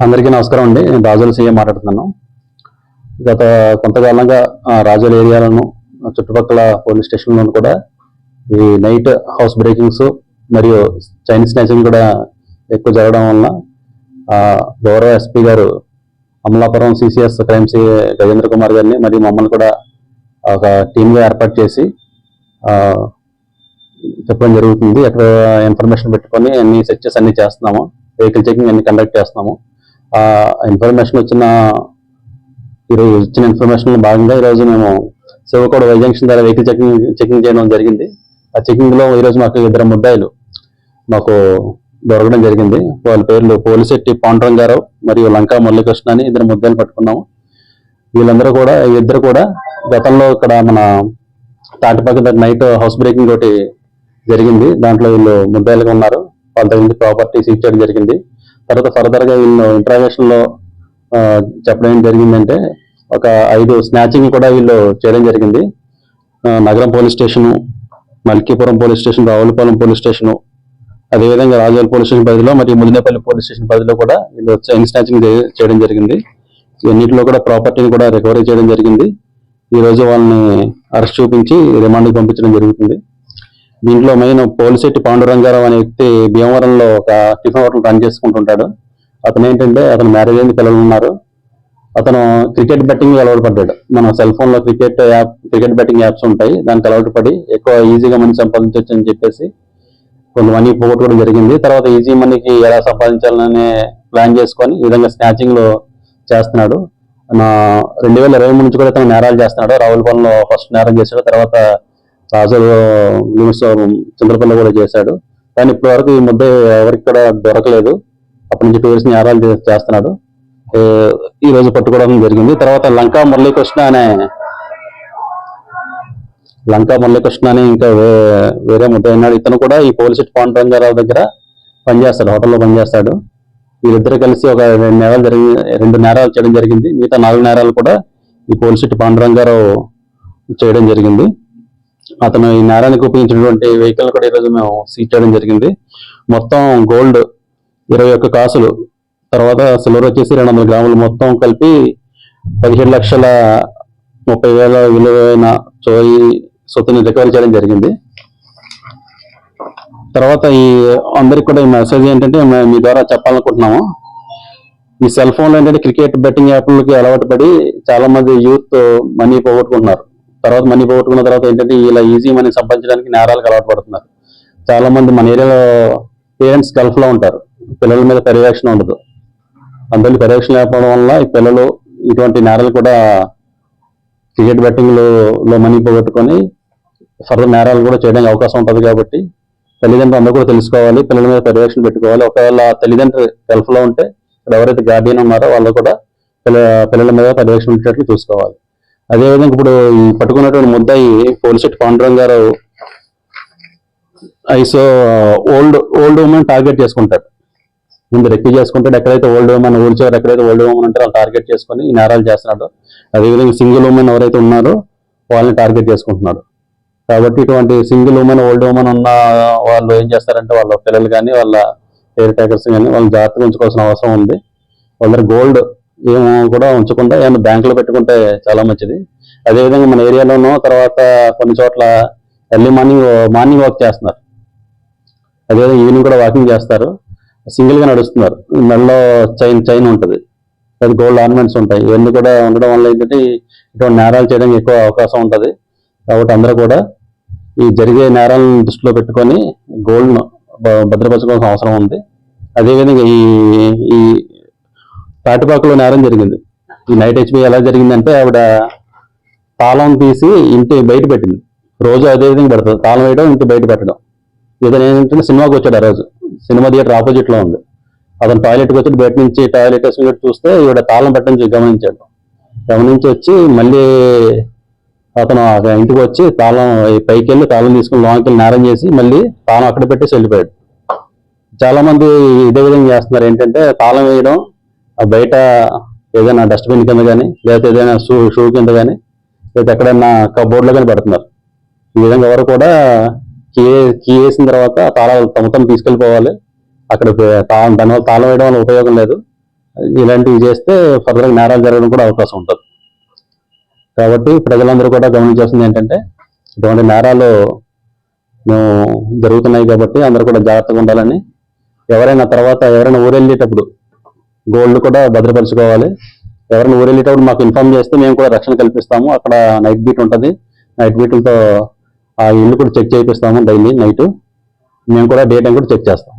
అందరికీ నమస్కారం అండి. నేను రాజుల సీఎం మాట్లాడుతున్నాను. గత కొంతకాలంగా ఆ, రాజుల ఏరియాలను చుట్టుపక్కల పోలీస్ స్టేషన్లను కూడా ఈ నైట్ హౌస్ బ్రేకింగ్స్ మరియు చైనీస్ స్నాచింగ్ కూడా ఎక్కువ జరగడం వలన గౌరవ ఎస్పీ గారు Amalapuram CCS crime C Gajendra Kumar గారిని మరియు మమ్మల్ని కూడా ఒక టీమ్గా ఏర్పాటు చేసి చెప్పడం జరుగుతుంది. అక్కడ ఇన్ఫర్మేషన్ పెట్టుకొని అన్ని సెర్చెస్ అన్ని చేస్తున్నాము. వెహికల్ చెకింగ్ అన్ని కండక్ట్ చేస్తున్నాము. ఆ ఇన్ఫర్మేషన్ వచ్చిన ఈరోజు వచ్చిన ఇన్ఫర్మేషన్ భాగంగా ఈరోజు మేము శివకోడ వై జంక్షన్ ద్వారా వెహికల్ చెకింగ్ చెకింగ్ చేయడం జరిగింది. ఆ చెకింగ్లో ఈరోజు మాకు ఇద్దరు ముద్దాయిలు మాకు దొరకడం జరిగింది. వాళ్ళ పేర్లు పోలిశెట్టి పాండురంగారావు మరియు లంకా మురళీకృష్ణ అని ఇద్దరు ముద్దాయిలు పట్టుకున్నాము. వీళ్ళందరూ కూడా ఇద్దరు కూడా గతంలో ఇక్కడ మన తాటిపాక దగ్గర నైట్ హౌస్ బ్రేకింగ్ ఒకటి జరిగింది. దాంట్లో వీళ్ళు ముద్దాయిలుగా ఉన్నారు. వాళ్ళ దగ్గర నుంచి ప్రాపర్టీ సీజ్ చేయడం జరిగింది. తర్వాత ఫర్దర్గా వీళ్ళు ఇంట్రాగేషన్లో చెప్పడం ఏం జరిగిందంటే ఒక ఐదు స్నాచింగ్ కూడా వీళ్ళు చేయడం జరిగింది. Nagaram police station Malkipuram police station Ravulapalem police station అదేవిధంగా రాజోల్ పోలీస్ స్టేషన్ పరిధిలో మరియు ముదినేపల్లి పోలీస్ స్టేషన్ పరిధిలో కూడా వీళ్ళు చైన్ స్నాచింగ్ చేయడం జరిగింది. ఇవన్నింటిలో కూడా ప్రాపర్టీని కూడా రికవరీ చేయడం జరిగింది. ఈరోజు వాళ్ళని అరెస్ట్ చూపించి రిమాండ్కి పంపించడం జరుగుతుంది. దీంట్లో మెయిన్ పోలిశెట్టి పాండురంగారావు అనే వ్యక్తి భీమవరంలో ఒక టిఫిన్ హోటల్ రన్ చేసుకుంటుంటాడు. అతను ఏంటంటే అతను మ్యారేజ్ అయిన పిల్లలు ఉన్నారు. అతను క్రికెట్ బెట్టింగ్ అలవాటు పడ్డాడు మన సెల్ ఫోన్లో cricket app cricket betting apps ఉంటాయి. దానికి అలవాటు పడి ఎక్కువ ఈజీగా మనీ సంపాదించవచ్చు అని చెప్పేసి కొంత మనీ పోగొట్టుకోవడం జరిగింది. తర్వాత ఈజీ మనీకి ఎలా సంపాదించాలనే ప్లాన్ చేసుకొని ఈ విధంగా స్నాచింగ్లో చేస్తున్నాడు. నా రెండు వేల ఇరవై మూడు నుంచి కూడా తను నేరాలు చేస్తున్నాడు. రావులపాలెంలో ఫస్ట్ నేరం చేశాడు. తర్వాత రాజుల లిమిట్స్ చంద్రపల్లి కూడా చేశాడు. కానీ ఇప్పటి వరకు ఈ ముద్ద ఎవరికి కూడా దొరకలేదు. అప్పటి నుంచి టూరిస్ట్ నేరాలు చేస్తున్నాడు. ఈ రోజు పట్టుకోవడం జరిగింది. తర్వాత లంకా మురళీకృష్ణ అనే లంకా మురళీకృష్ణ అని ఇంకా వేరే ముద్ద ఉన్నాడు. ఇతను కూడా ఈ పోలీసు పాండురంగారావు దగ్గర పనిచేస్తాడు హోటల్లో పనిచేస్తాడు. వీరిద్దరు కలిసి ఒక రెండు నేరాలు జరిగి రెండు నేరాలు చేయడం జరిగింది. మిగతా నాలుగు నేరాలు కూడా ఈ పోలీసు పాండురంగారావు చేయడం జరిగింది. అతను ఈ నేరానికి ఉపయోగించినటువంటి వెహికల్ కూడా ఈరోజు మేము సీజ్ చేయడం జరిగింది. మొత్తం గోల్డ్ ఇరవై ఒక్క కాసులు తర్వాత సిల్వర్ వచ్చేసి రెండు వందల గ్రాములు మొత్తం కలిపి పదిహేడు లక్షల ముప్పై వేల విలువైన చోయి సొత్తుని రికవరీ చేయడం జరిగింది. తర్వాత ఈ అందరికి కూడా ఈ మెసేజ్ ఏంటంటే మేము మీ ద్వారా చెప్పాలనుకుంటున్నాము. ఈ సెల్ ఫోన్లో ఏంటంటే క్రికెట్ బెట్టింగ్ యాప్లకి అలవాటు పడి చాలా మంది యూత్ మనీ పోగొట్టుకుంటున్నారు. తర్వాత మనీ పోగొట్టుకున్న తర్వాత ఏంటంటే ఇలా ఈజీ మనీ సంపాదించడానికి నేరాలకు అలవాటు పడుతున్నారు. చాలా మంది మన ఏరియాలో పేరెంట్స్ గల్ఫ్లో ఉంటారు. పిల్లల మీద పర్యవేక్షణ ఉండదు. అందులో పర్యవేక్షణ లేకపోవడం వల్ల ఈ పిల్లలు ఇటువంటి నేరాలు కూడా క్రికెట్ బెట్టింగ్లో మనీ పోగొట్టుకొని ఫర్దర్ నేరాలు కూడా చేయడానికి అవకాశం ఉంటుంది కాబట్టి తల్లిదండ్రులు అందరూ కూడా తెలుసుకోవాలి పిల్లల మీద పర్యవేక్షణ పెట్టుకోవాలి. ఒకవేళ తల్లిదండ్రులు గల్ఫ్లో ఉంటే ఎవరైతే గార్డియన్ ఉన్నారో వాళ్ళు కూడా పిల్ల పిల్లల మీద పర్యవేక్షణ ఉండేటట్లు చూసుకోవాలి. అదేవిధంగా ఇప్పుడు ఈ పట్టుకున్నటువంటి ముద్దాయి పోలిసెట్ పాండురంగ్ గారు ఐసో ఓల్డ్ ఓల్డ్ ఉమెన్ టార్గెట్ చేసుకుంటాడు ముందు రెక్కి చేసుకుంటాడు. ఎక్కడైతే ఓల్డ్ ఉమెన్ ఊడ్చేవారు ఎక్కడైతే ఓల్డ్ ఉమెన్ ఉంటారో వాళ్ళు టార్గెట్ చేసుకొని ఈ నేరాలు చేస్తున్నాడు. అదేవిధంగా సింగిల్ ఉమెన్ ఎవరైతే ఉన్నారో వాళ్ళని టార్గెట్ చేసుకుంటున్నాడు. కాబట్టి ఇటువంటి సింగిల్ ఉమెన్ ఓల్డ్ ఉమెన్ ఉన్న వాళ్ళు ఏం చేస్తారంటే వాళ్ళ పిల్లలు కానీ వాళ్ళ ఎయిర్ టేకర్స్ కానీ వాళ్ళు జాగ్రత్తగా ఉంచుకోవాల్సిన అవసరం ఉంది. వాళ్ళ గోల్డ్ ఏం కూడా ఉంచకుండా ఏమైనా బ్యాంకులో పెట్టుకుంటే చాలా మంచిది. అదేవిధంగా మన ఏరియాలోనూ తర్వాత కొన్ని చోట్ల ఎర్లీ మార్నింగ్ మార్నింగ్ వాక్ చేస్తున్నారు. అదేవిధంగా ఈవినింగ్ కూడా వాకింగ్ చేస్తారు. సింగిల్గా నడుస్తున్నారు. మెడలో చైన్ చైన్ ఉంటుంది. అది గోల్డ్ ఆర్నమెంట్స్ ఉంటాయి. ఇవన్నీ కూడా ఉండడం వల్ల ఏంటంటే ఇటువంటి నేరాలు చేయడానికి ఎక్కువ అవకాశం ఉంటుంది. కాబట్టి అందరూ కూడా ఈ జరిగే నేరాలను దృష్టిలో పెట్టుకొని గోల్డ్ను భద్రపరచుకోవాల్సిన అవసరం ఉంది. అదేవిధంగా ఈ ఈ తాటిపాకలో నేరం జరిగింది. ఈ నైట్ హెచ్పి ఎలా జరిగిందంటే ఆవిడ తాళం తీసి ఇంటి బయట పెట్టింది. రోజు అదే విధంగా పెడతారు తాళం వేయడం ఇంటి బయట పెట్టడం. ఇతను ఏంటంటే సినిమాకి వచ్చాడు ఆ రోజు. సినిమా థియేటర్ ఆపోజిట్లో ఉంది. అతను టాయిలెట్కి వచ్చి బయట నుంచి టాయిలెట్ వేసుకుని చూస్తే ఈవిడ తాళం పెట్టడం గమనించాడు. గమనించి వచ్చి మళ్ళీ అతను ఇంటికి వచ్చి తాళం పైకి వెళ్ళి తాళం తీసుకుని లోనికి వెళ్ళి నేరం చేసి మళ్ళీ తాళం అక్కడ పెట్టేసి వెళ్ళిపోయాడు. చాలా మంది ఇదే విధంగా చేస్తున్నారు. ఏంటంటే తాళం వేయడం బయట ఏదైనా డస్ట్బిన్ కింద కానీ లేకపోతే ఏదైనా షూ షూ కింద కానీ లేకపోతే ఎక్కడైనా కబోర్డ్లో కానీ పెడుతున్నారు. ఈ విధంగా ఎవరు కూడా కీ కీ వేసిన తర్వాత తాళాలు తమ తమ తీసుకెళ్ళిపోవాలి. అక్కడ తాళం దానివల్ల తాళం వేయడం వల్ల ఉపయోగం లేదు. ఇలాంటివి చేస్తే ఫర్దర్గా నేరాలు జరగడం కూడా అవకాశం ఉంటుంది. కాబట్టి ప్రజలందరూ కూడా గమనించాల్సింది ఏంటంటే ఇటువంటి నేరాలు మేము జరుగుతున్నాయి కాబట్టి అందరూ కూడా జాగ్రత్తగా ఉండాలని. ఎవరైనా తర్వాత ఎవరైనా ఊరెళ్ళేటప్పుడు గోల్డ్ కూడా భద్రపరచుకోవాలి. ఎవరైనా ఊరెళ్ళేటప్పుడు మాకు ఇన్ఫార్మ్ చేస్తే మేము కూడా రక్షణ కల్పిస్తాము. అక్కడ నైట్ బీట్ ఉంటుంది. నైట్ బీట్లతో ఆ ఇల్లు కూడా చెక్ చేయిస్తాము డైలీ నైట్. మేము కూడా డే టైం కూడా చెక్ చేస్తాం.